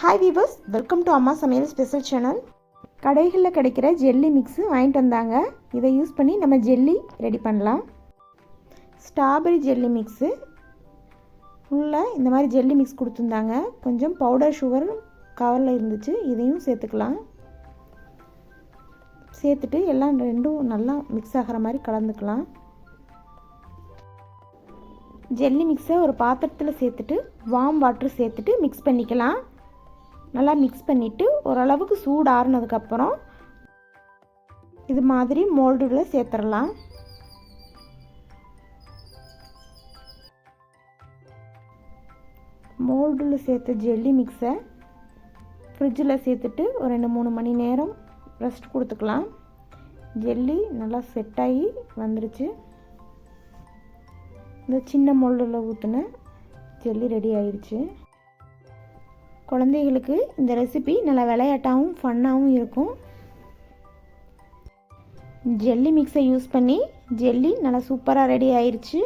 Hi viewers welcome to அம்மா சமையல் special channel கடைகளில் கிடைக்கிற ஜெல்லி மிக்ஸு வாங்கிட்டு வந்தாங்க. இதை யூஸ் பண்ணி நம்ம ஜெல்லி ரெடி பண்ணலாம். ஸ்ட்ராபெரி ஜெல்லி மிக்ஸு ஃபுல்லாக இந்த மாதிரி ஜெல்லி மிக்ஸ் கொடுத்துருந்தாங்க. கொஞ்சம் பவுடர் சுகர் கவரில் இருந்துச்சு. இதையும் சேர்த்துக்கலாம். சேர்த்துட்டு எல்லாம் ரெண்டும் நல்லா மிக்ஸ் ஆகிற மாதிரி கலந்துக்கலாம். ஜெல்லி மிக்ஸை ஒரு பாத்திரத்தில் சேர்த்துட்டு வார்ம் வாட்டர் சேர்த்துட்டு மிக்ஸ் பண்ணிக்கலாம். நல்லா மிக்ஸ் பண்ணிவிட்டு ஓரளவுக்கு சூடு ஆறுனதுக்கப்புறம் இது மாதிரி மோல்டில் சேர்த்துடலாம். மோல்டில் சேர்த்த ஜெல்லி மிக்ஸை ஃப்ரிட்ஜில் சேர்த்துட்டு ஒரு ரெண்டு மூணு மணி நேரம் ரெஸ்ட் கொடுத்துக்கலாம். ஜெல்லி நல்லா செட் ஆகி வந்துடுச்சு இந்த சின்ன மோல்டில் ஊற்றின ஜெல்லி ரெடி ஆயிடுச்சு குழந்தைகளுக்கு இந்த ரெசிபி நல்லா விளையாட்டாகவும் ஃபன்னாகவும் இருக்கும். ஜெல்லி மிக்ஸை யூஸ் பண்ணி ஜெல்லி நல்லா சூப்பராக ரெடி ஆயிடுச்சு